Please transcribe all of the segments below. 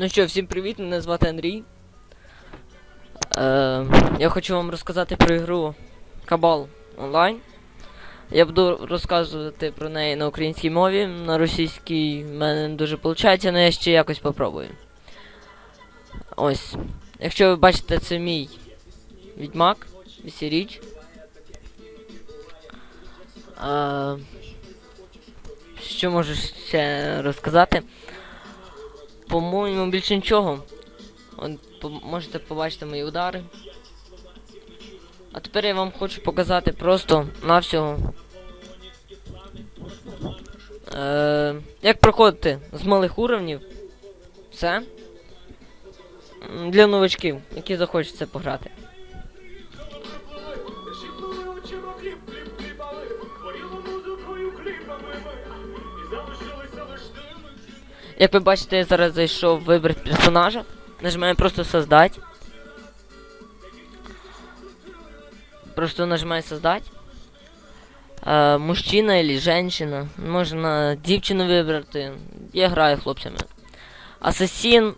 Ну що, всім привіт, мене звати Андрій. Е, я хочу вам розказати про ігру Кабал онлайн. Я буду розказувати про неї на українській мові, на російській в мене не дуже виходить, але я ще якось попробую. Ось. Якщо ви бачите, це мій відьмак, Вісіріч. Е, що можу ще розказати? По-моєму, більше нічого. От, по можете побачити мої удари. А тепер я вам хочу показати просто навсього. Е, як проходити з малих уровнів. Все. Для новачків, які захочуть це пограти. Як ви бачите, я зараз зайшов в вибір персонажа. Нажимаємо просто создать. Просто нажимаю создать. Е, мужчина или женщина. Можна дівчину вибрати. Я граю хлопцями. Асасін.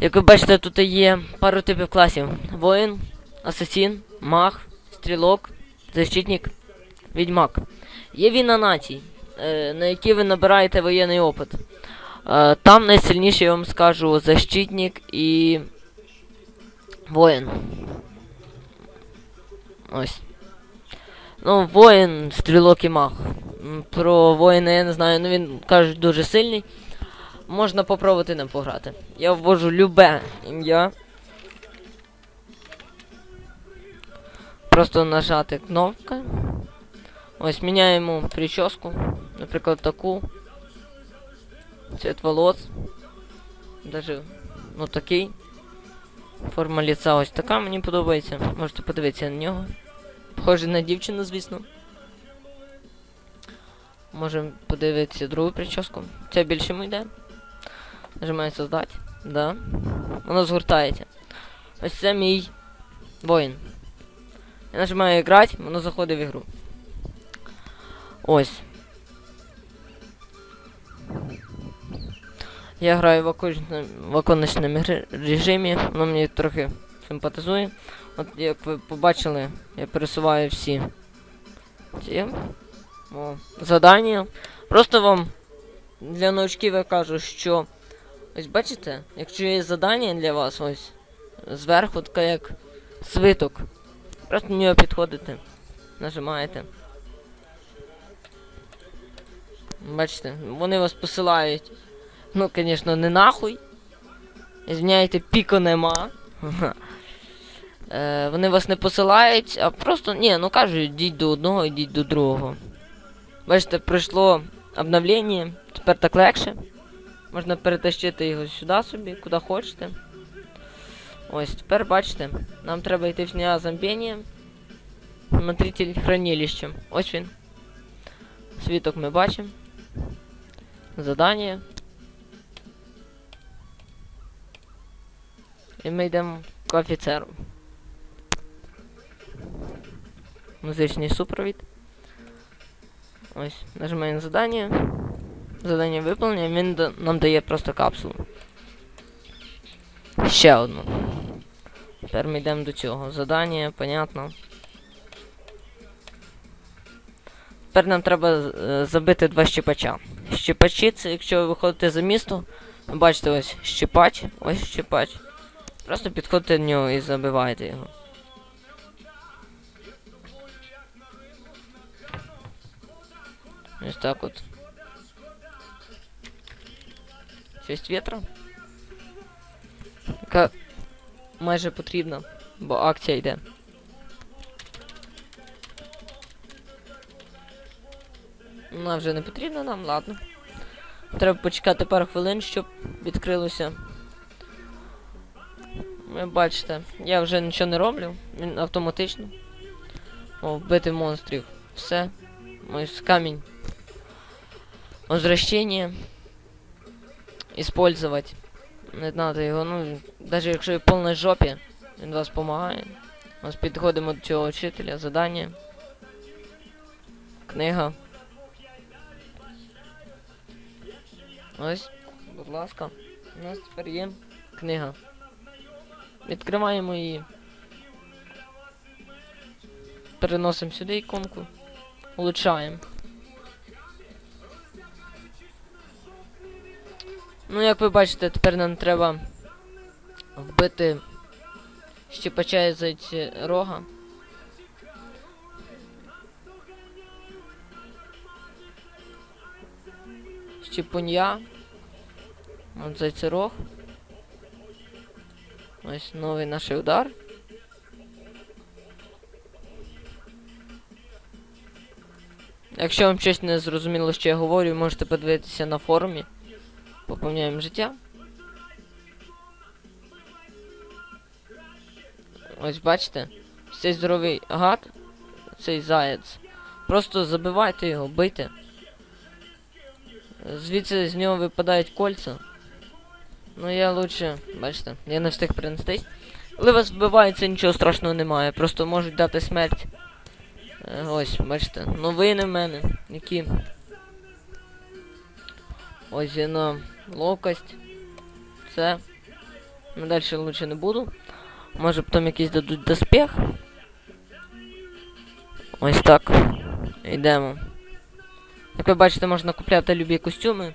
Як ви бачите, тут є пару типів класів. Воїн, асасін, маг, стрілок, защитник, відьмак. Є війна націй, на які ви набираєте воєнний опит. Е, Там найсильніше я вам скажу защитник і воїн. Ось. Ну, воїн, стрілок і маг. Про воїна я не знаю, ну він кажуть дуже сильний. Можна попробувати ним пограти. Я ввожу любе ім'я. Просто нажати кнопку. Ось міняємо прическу. Наприклад, таку. Цвет волос. Даже ну такий. Форма лица ось така мені подобається. Можете подивитися на нього. Похожий на дівчину, звісно. Можемо подивитися другу прическу. Ця більше йому йде. Нажимаю создать. Да. Воно згортається. Ось це мій воїн. Я нажимаю грати, воно заходить в ігру. Ось. Я граю в, окончному- в оконочному гри- режимі, воно мені трохи симпатизує. От як ви побачили, я пересуваю всі ці о, задання. Просто вам для новачків я кажу, що ось бачите, якщо є задання для вас, ось зверху така як свиток. Просто на нього підходите, нажимаєте. Бачите, вони вас посилають. Ну, звісно, не нахуй. Звиняйте, піко нема. Е, вони вас не посилають, а просто. Ні, ну кажуть, йдіть до одного, йдіть до другого. Бачите, пройшло обновлення, тепер так легше. Можна перетащити його сюди собі, куди хочете. Ось, тепер бачите, нам треба йти в сня зомбіння. Смотритель хранилища. Ось він. Світок ми бачимо. Задання. І ми йдемо к офіцеру. Музичний супровід. Ось, нажимаємо задання. Задання виповнення, він нам дає просто капсулу. Ще одну. Тепер ми йдемо до цього. Задання, понятно. Тепер нам треба е, забити два щепача. Щепачі це якщо ви виходите за місто, бачите ось щепач, ось щепач. Просто підходите до нього і забиваєте його. Ось так от. Шість вітра. Яка майже потрібна, бо акція йде. Вона вже не потрібна нам, ладно. Треба почекати пару хвилин, щоб відкрилося. Ви бачите, я вже нічого не роблю, він автоматично. О, вбити монстрів. Все. Ось камінь. Возвращение. Использовать. Не надо його, ну, навіть якщо ви в повній жопі, він вас допомагає. Ось підходимо до цього вчителя, задання. Книга. Ось, будь ласка. У нас тепер є книга. Відкриваємо її. Переносимо сюди іконку. Улучшаємо. Ну, як ви бачите, тепер нам треба вбити щепача із рога. Щепунья. От зайцерог. Ось новий наш удар. Якщо вам щось не зрозуміло, що я говорю, можете подивитися на форумі. Поповняємо життя. Ось бачите? Цей здоровий гад, цей заєць. Просто забивайте його, бийте. Звідси з нього випадають кольця. Ну я лучше, бачите, я не встиг перенестись. Коли вас вбивається, нічого страшного немає. Просто можуть дати смерть. Е, Ось, бачите, новини в мене, які. Ось на ловкость. Це. Ну, далі лучше не буду. Може потім якийсь дадуть доспіх. Ось так. Йдемо. Як ви бачите, можна купляти любі костюми.